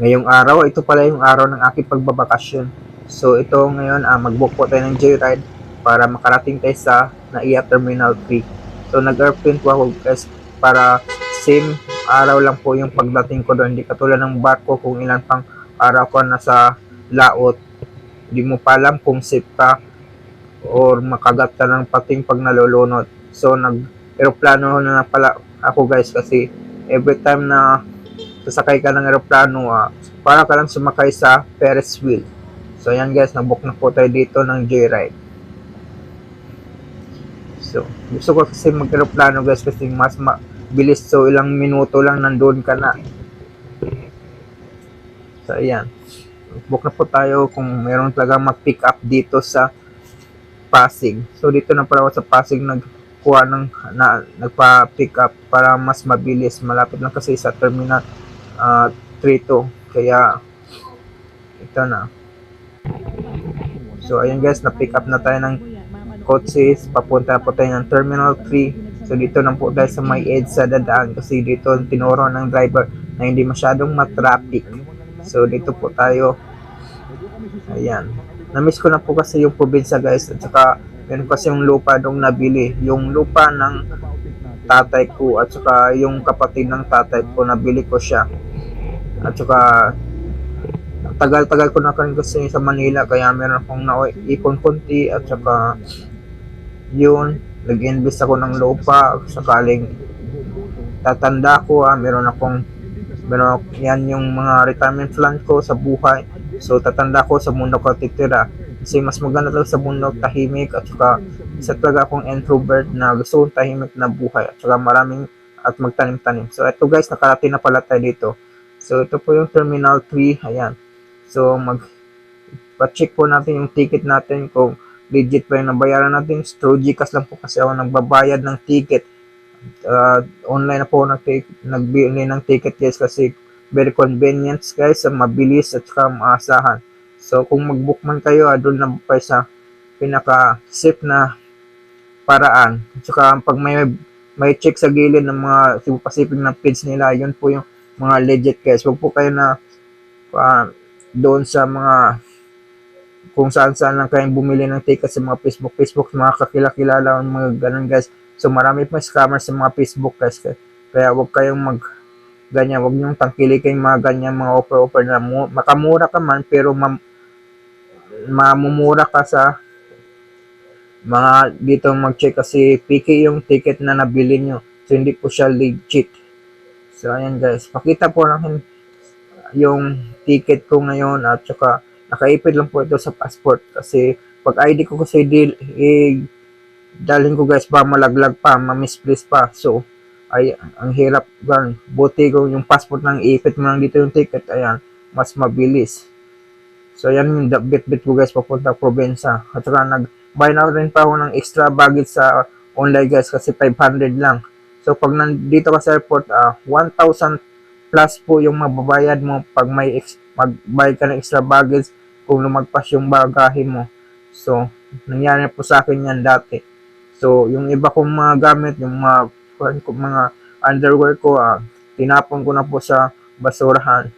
ngayong araw, ito pala yung araw ng aking pagbabakasyon. So ito ngayon, ah, mag-book po tayo ng joyride para makarating tayo sa NAIA Terminal 3. So nag-airplane po ako guys para same araw lang po yung pagdating ko doon. Hindi katulad ng barko kung ilan pang araw ko nasa laot. Hindi mo pa alam kung safe ka or makagat ka ng pating pag nalulunod. So nag-aeroplano na pala ako guys kasi every time na sasakay ka ng aeroplano, ah, para ka lang sumakay sa Ferris wheel. So ayan guys, nabook na po tayo dito ng joyride. So, gusto ko kasi mag-aeroplano guys kasi mas mabilis. So, ilang minuto lang nandun ka na. So, ayan. Book na po tayo kung meron talaga mag-pick up dito sa Pasig. So, dito na pala ako sa Pasig nagkuha ng na, nagpa-pick up para mas mabilis. Malapit lang kasi sa terminal uh, 32. Kaya, ito na. So, ayan guys, na-pick up na tayo ng kotse. Papunta po tayo ng Terminal 3. So, dito na po tayo sa may edge sa dadaan kasi dito tinuro ng driver na hindi masyadong matraffic. So, dito po tayo. Ayan. Namiss ko na po kasi yung probinsya guys. At saka, meron kasi yung lupa dong nabili. Yung lupa ng tatay ko at saka yung kapatid ng tatay ko nabili ko siya. At saka tagal-tagal ko na rin kasi sa Manila kaya meron akong naipon konti. At saka yun, nag-invest ako ng lupa. Sakaling tatanda ko ah, meron akong meron ako, yan yung mga retirement plan ko sa buhay. So tatanda ko sa mundo ko titira. Kasi mas maganda talaga sa mundo tahimik. At saka isa talaga akong introvert na gusto kong tahimik na buhay. At saka maraming at magtanim-tanim. So ito guys nakarating na pala tayo dito so ito po yung terminal 3 ayan So, mag pa-check po natin yung ticket natin kung legit pa yung nabayaran natin. Through Gcash lang po kasi ako nagbabayad ng ticket. Uh, online na po nag nagbili ng ticket guys kasi very convenient guys, mabilis at saka maasahan. So, kung mag-book man kayo, ah, doon na pa sa pinaka-safe na paraan. At saka pag may may check sa gilid ng mga sipasiping na page nila, yun po yung mga legit guys. Huwag po kayo na uh, doon sa mga kung saan saan lang kayong bumili ng ticket sa mga Facebook, Facebook, mga kakilakilala, mga ganun guys. So marami pa scammer sa mga Facebook guys. Kaya wag kayong mag ganyan, wag niyong tangkilikin mga ganyan mga offer-offer na mu- makamura ka man pero mam, mamumura ka sa mga dito mag-check kasi piki yung ticket na nabili nyo. So hindi po siya legit. So ayan guys, pakita po lang yung ticket ko ngayon at saka nakaipid lang po ito sa passport kasi pag ID ko kasi deal eh, dalhin ko guys pa malaglag pa ma-misplace pa. So ay ang hirap gan buti ko yung passport lang iipit mo lang dito yung ticket ayan mas mabilis. So ayan yung bit-bit ko guys papunta probinsya. At saka nag buy na rin pa ako ng extra baggage sa online guys kasi 500 lang so pag nandito ka sa airport uh, 1,000 plus po yung mababayad mo pag may ex- magbayad ka ng extra baggage kung lumagpas yung bagahe mo. So, nangyari po sa akin yan dati. So, yung iba kong mga gamit, yung mga, mga underwear ko, ah, tinapon ko na po sa basurahan.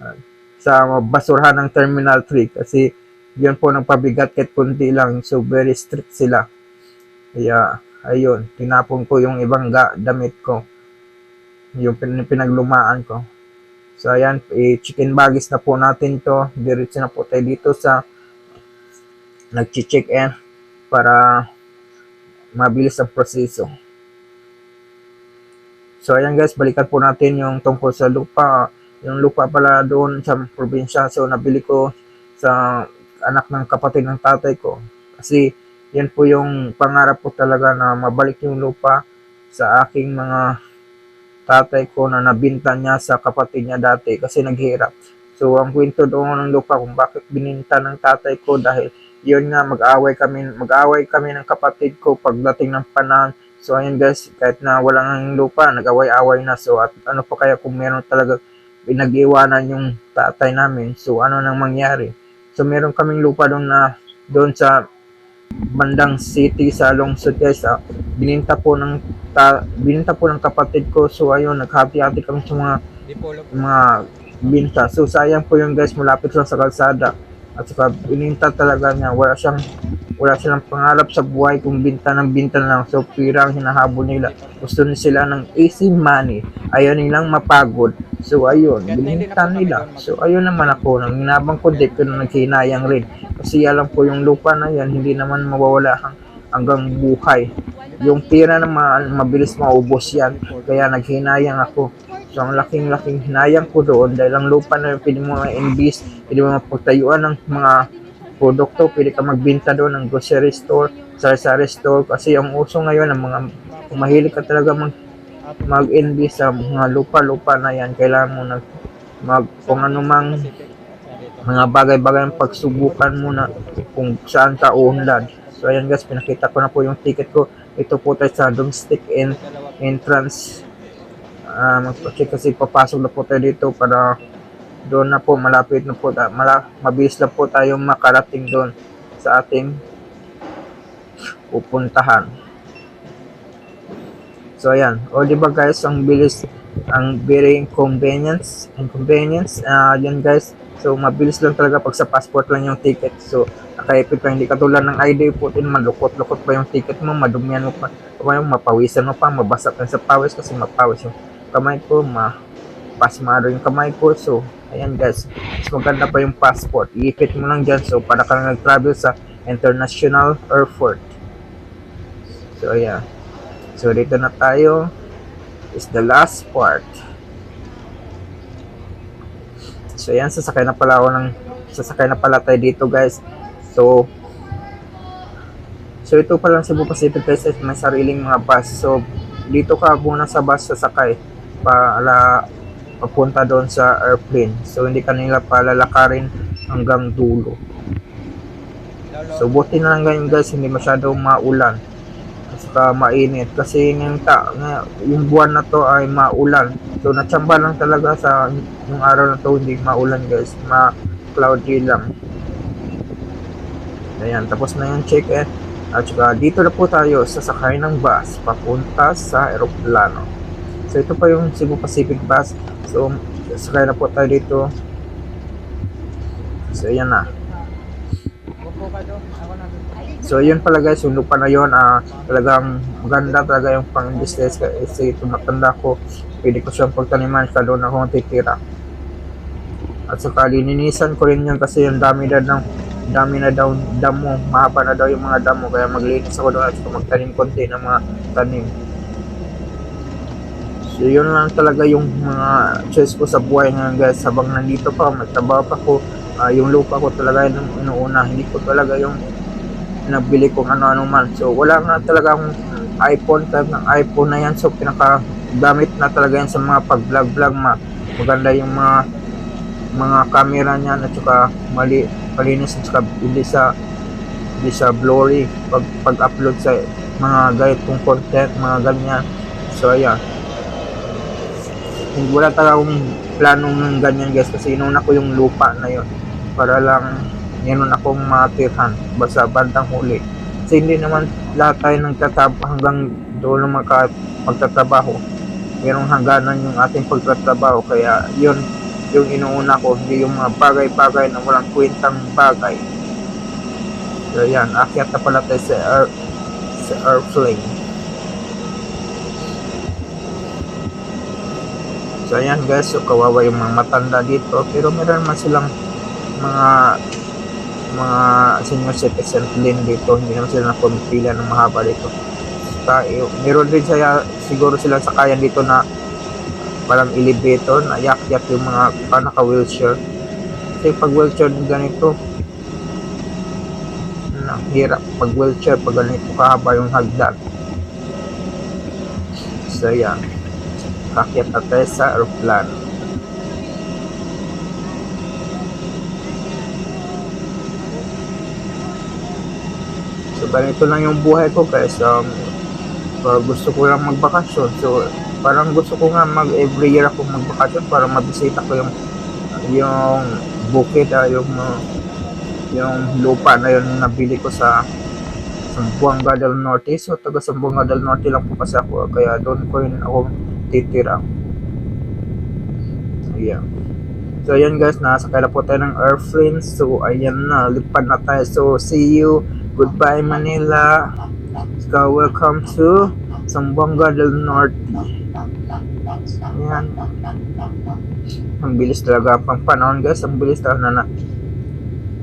Uh, sa basurahan ng Terminal 3 kasi yun po nagpabigat kahit kunti lang. So, very strict sila. Kaya, ayun, tinapon ko yung ibang ga- damit ko yung pinaglumaan ko. So, ayan, i-chicken bagis na po natin to. Diretso na po tayo dito sa nag-check in para mabilis ang proseso. So, ayan guys, balikan po natin yung tungkol sa lupa. Yung lupa pala doon sa probinsya. So, nabili ko sa anak ng kapatid ng tatay ko. Kasi, yan po yung pangarap ko talaga na mabalik yung lupa sa aking mga tatay ko na nabinta niya sa kapatid niya dati kasi naghirap. So, ang kwento doon ng lupa kung bakit bininta ng tatay ko dahil yun nga, mag-away kami, mag-away kami ng kapatid ko pagdating ng panahon. So, ayun guys, kahit na wala nang lupa, nag-away-away na. So, at ano pa kaya kung meron talaga pinag-iwanan yung tatay namin. So, ano nang mangyari? So, meron kaming lupa doon na doon sa bandang city sa lungsod guys. Ah, bininta po ng ta, bininta po ng kapatid ko. So ayun, naghati-hati kami sa mga mga binta. So sayang po yung guys, malapit lang sa kalsada. At saka bininta talaga niya. Wala siyang wala silang pangarap sa buhay kung binta ng binta na lang. So pira ang hinahabol nila. Gusto nila sila ng easy money. Ayaw nilang mapagod. So ayun, bininta nila. So ayun naman ako, nang hinabang ko din, pero naghinayang rin. Kasi alam ko yung lupa na yan, hindi naman mawawala hang, hanggang buhay. Yung pira na ma- mabilis maubos yan. Kaya naghinayang ako. So ang laking-laking hinayang ko doon dahil ang lupa na yun, pwede mo ma-invest, pwede mo mapagtayuan ng mga produkto, pwede ka magbenta doon ng grocery store, sari-sari store, kasi yung uso ngayon ng mga mahilig ka talaga mag mag-invest sa mga lupa-lupa na yan, kailangan mo nag mag kung ano mga bagay-bagay ng pagsubukan muna kung saan ka uunlad. So ayan guys, pinakita ko na po yung ticket ko. Ito po tayo sa domestic en entrance. Ah, magpa-check kasi papasok na po tayo dito para doon na po malapit na po ta- mala, mabilis na po tayo makarating doon sa ating pupuntahan. So ayan, o di ba guys, ang bilis ang very inconvenience, inconvenience, ah yun guys. So mabilis lang talaga pag sa passport lang yung ticket. So nakaipit lang, hindi katulad ng ID po din, malukot-lukot pa yung ticket mo, madumihan mo pa, kung mapawisan mo pa, mabasa ka sa pawis kasi mapawis yung kamay ko, ma pasmado yung kamay ko. So ayan guys, mas maganda pa yung passport. Iipit mo lang dyan, so para ka nag-travel sa international airport. So ayan. So dito na tayo is the last part. So yan, sasakay na pala ako ng sasakay na pala tayo dito guys. So So ito pa lang Cebu Pacific guys is may sariling mga bus. So dito ka muna sa bus sasakay para papunta doon sa airplane. So hindi ka nila palalakarin hanggang dulo. So buti na lang ganyan guys, hindi masyadong maulan saka mainit kasi yung, ta, yung buwan na to ay maulan. So natsamba lang talaga sa yung araw na to hindi maulan guys, ma cloudy lang. Ayan, tapos na yung check-in. At saka dito na po tayo sasakay ng bus papunta sa eroplano. So ito pa yung Cebu Pacific bus. So sasakay na po tayo dito. So ayan na. So yun pala guys, yung lupa na yun, ah, talagang maganda talaga yung pang business kasi ito matanda ko, pwede ko siyang pagtaniman, ka doon ako titira. At saka lininisan ko rin yun kasi yung dami na daw, dami na daw damo, mahaba na daw yung mga damo, kaya maglinis ako doon at saka magtanim konti ng mga tanim. So yun lang talaga yung mga choice ko sa buhay ngayon guys, habang nandito pa, magtrabaho pa ko, ah, yung lupa ko talaga yung inuuna, hindi ko talaga yung nabili kung ano-ano man. So, wala nga talaga akong iPhone, type ng iPhone na yan. So, pinaka gamit na talaga yan sa mga pag-vlog-vlog. Ma maganda yung mga mga camera niyan at saka mali, malinis at saka hindi sa hindi sa blurry pag, pag-upload sa mga guide kong content, mga ganyan. So, ayan. Hindi wala talaga akong planong ng ganyan guys kasi inuna ko yung lupa na yun para lang meron akong matirhan basta bandang huli. Kasi hindi naman lahat tayo nagtatrabaho hanggang doon maka pagtatrabaho. Merong hangganan yung ating pagtatrabaho kaya yun yung inuuna ko, hindi yung mga bagay-bagay na walang kwentang bagay. So yan, akyat na pala tayo sa, air, sa airplane. So ayan guys, so kawawa yung mga matanda dito pero meron man silang mga mga senior citizen din dito. Hindi naman sila napumipila ng mahaba dito. Tayo meron din siya siguro sila sakayan dito na parang elevator na yak-yak yung mga pa naka wheelchair kasi pag wheelchair ganito na hirap pag wheelchair pag ganito kahaba yung hagdan. So yan. Kakyat na tayo sa aeroplano So, ganito lang yung buhay ko guys. Um, uh, gusto ko lang magbakasyon. So, parang gusto ko nga mag every year ako magbakasyon para mabisita ko yung yung bukid, ah, yung uh, yung lupa na yun na nabili ko sa Sambuanga del Norte. So, taga Sambuanga del Norte lang po kasi ako. Kaya doon ko rin ako titira. Ayan. So ayan guys, nasakay na po tayo ng airplane. So ayan na, lipad na tayo. So see you. Goodbye Manila. So welcome to Zamboanga del Norte. Ayan. Ang bilis talaga pang panahon guys. Ang bilis talaga na,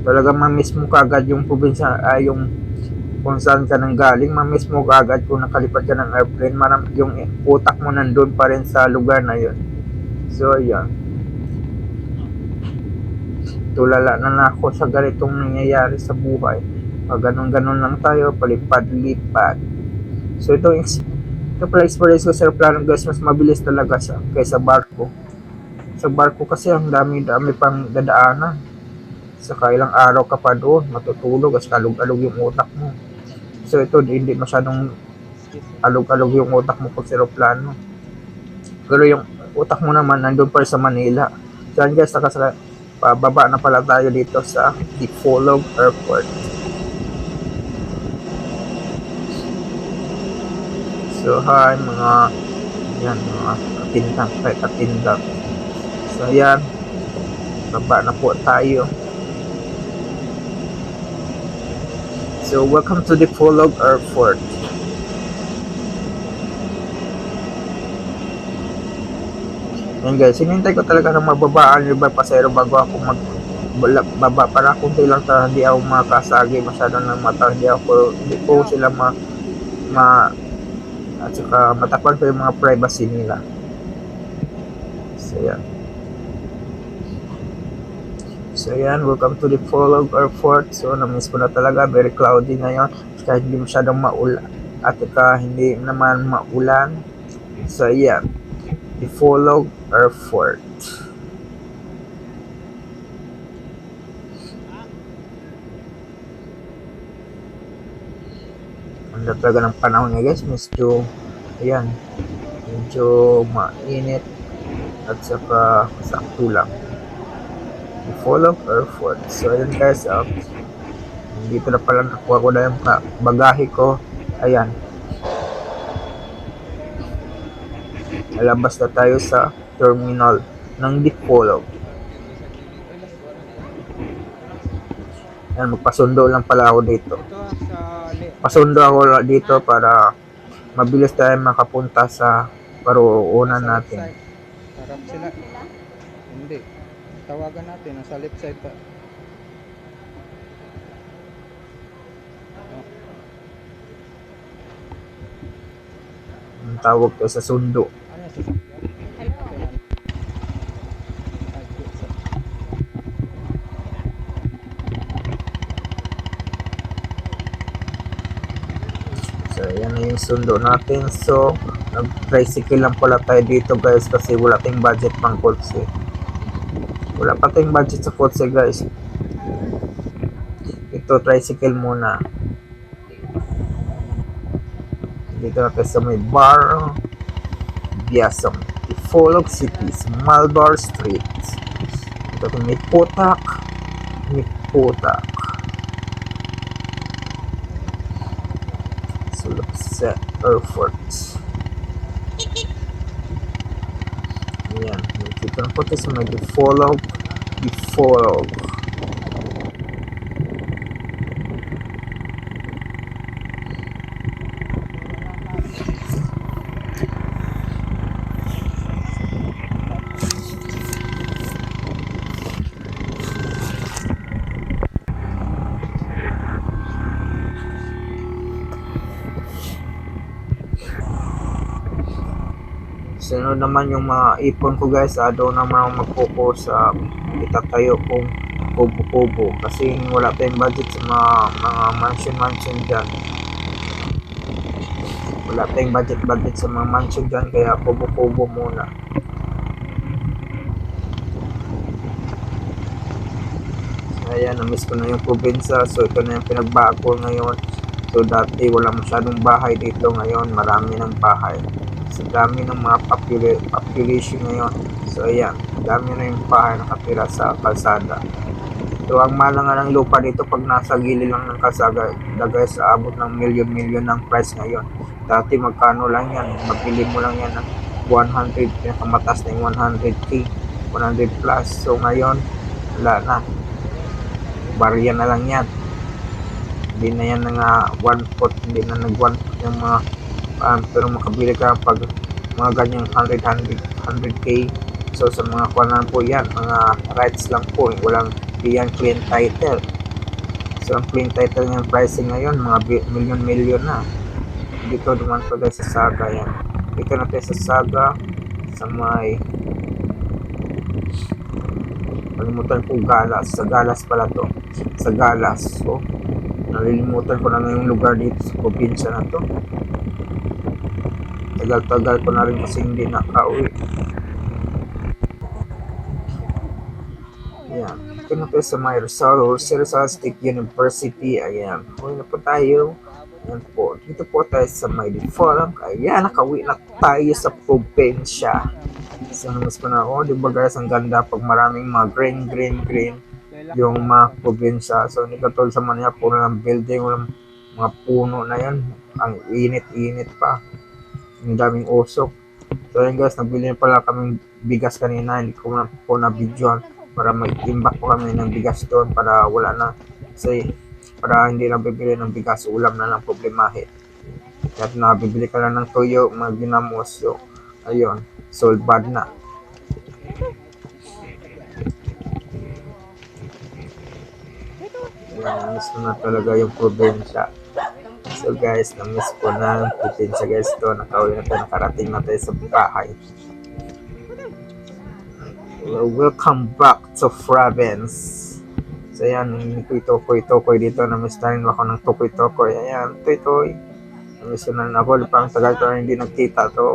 talaga mamiss mo kagad yung probinsya, ay yung kung saan ka nang galing, mamiss mo kagad kung nakalipad ka ng airplane. Maram, yung utak mo nandun pa rin sa lugar na yun. So, ayan. Tulala na na ako sa ganitong nangyayari sa buhay. Pag ganun-ganun lang tayo, palipad-lipad. So, ito, ito pala experience ko sa aeroplano guys, mas mabilis talaga sa kaysa barko. Sa barko kasi ang dami-dami pang dadaanan. Sa ilang araw ka pa doon, matutulog, as kalog-alog yung utak mo. So ito, hindi masyadong alog-alog yung utak mo pag sa aeroplano. Pero yung utak mo naman, nandun pa sa Manila. So yan guys, nakasala, pababa na pala tayo dito sa Dipolog Airport. So hi mga yan mga katindang kay katindang. So yan baba na po tayo. So welcome to the Polog Airport. Yan guys, hinintay ko talaga na mababaan yung iba pasero bago ako mag baba para kunti lang ta hindi ako makasagi masyado ng mata hindi ako hindi ko sila ma, ma at saka matakpan ko yung mga privacy nila. So yan. So yan. Welcome to the Polog Airport so na-miss ko na talaga. Very cloudy na yun. Kahit hindi masyadong maulan at saka hindi naman maulan. So yan. The Polog Airport ganda talaga ng panahon niya guys. Medyo ayan medyo mainit at saka sakto lang. Full of airport so ayan guys uh, dito na pala nakuha ko na yung bagahe ko. Ayan. Lalabas na tayo sa terminal ng Dipolog ayan magpasundo lang pala ako dito pasundo ako dito para mabilis tayo makapunta sa paruunan natin. Harap sila. Hindi. Tawagan natin. Nasa left side pa. Ang tawag ko sa sundo. Ano sa sakyan? Hello. So, yan na yung sundo natin. So, nag-tricycle lang pala tayo dito guys kasi wala tayong budget pang kotse. Wala pa tayong budget sa kotse guys. Ito, tricycle muna. Dito na tayo sa may bar. Biasam. Ifolog City. Malbar Street. Ito may putak. May putak. Sa airport. Ayan. Dito na po tayo sa may defolog. Defolog. Sunod naman yung mga ipon ko guys, ah, doon naman ako mag-focus sa itatayo kong kubo-kubo kasi wala tayong budget sa mga, mga mansion-mansion dyan. Wala tayong budget-budget sa mga mansion dyan kaya kubo-kubo muna. Ayan, na-miss ko na yung probinsya so ito na yung pinagbago ngayon. So dati wala masyadong bahay dito ngayon, marami ng bahay sa dami ng mga popula- population ngayon. So ayan, dami na yung bahay nakatira sa kalsada. So ang mahal nga ng lupa dito pag nasa gilid lang ng kalsada, dagay sa abot ng milyon-milyon ng price ngayon. Dati magkano lang yan, mabili mo lang yan ng 100, pinakamatas na yung 100k. 100 plus. So ngayon, wala na. Barya na lang yan. Hindi na yan nga one pot, hindi na nag one pot yung mga um, pero makabili ka pag mga ganyang 100, 100, 100k. So sa mga kuwanan po yan, mga rights lang po, walang di yan clean title. So ang clean title ng pricing ngayon, mga bi- million-million na. Dito naman po tayo sa Saga yan. Dito na tayo sa Saga, sa may Kalimutan ko Galas. Sa Galas pala to. Sa Galas. So, nalilimutan ko na yung lugar dito sa probinsya na to. Tagal-tagal ko na rin kasi hindi nakauwi. Ayan. Ito na tayo sa may Rizal, Rizal State University. Ayan. Uwi na po tayo. Ayan po. Dito po tayo sa may default. Ayan, nakauwi na tayo sa probinsya. So, namas ko na ako. Di ba guys, ang ganda pag maraming mga green, green, green yung mga probinsya. So, hindi katulad sa Manila, puro ng building, walang mga puno na yan. Ang init-init pa. Ang daming usok. So, yun guys, nabili pala kaming bigas kanina. Hindi ko na po na videoan para mag-imbak po kami ng bigas doon para wala na. Kasi, para hindi na bibili ng bigas, ulam na lang problemahin. At nabibili ka lang ng tuyo, mga ginamos. Ayun, sold bad na. Yan, namiss ko na talaga yung probinsya. So guys, namiss ko na probinsya guys to. Nakauwi na tayo, nakarating na tayo sa bahay. Welcome back to province. So yan, yung tukoy-tukoy dito. Namiss na rin ako ng tukoy-tukoy. Ayan, toy-toy. Namiss ko na rin ako. Parang tagal ko hindi nagkita to.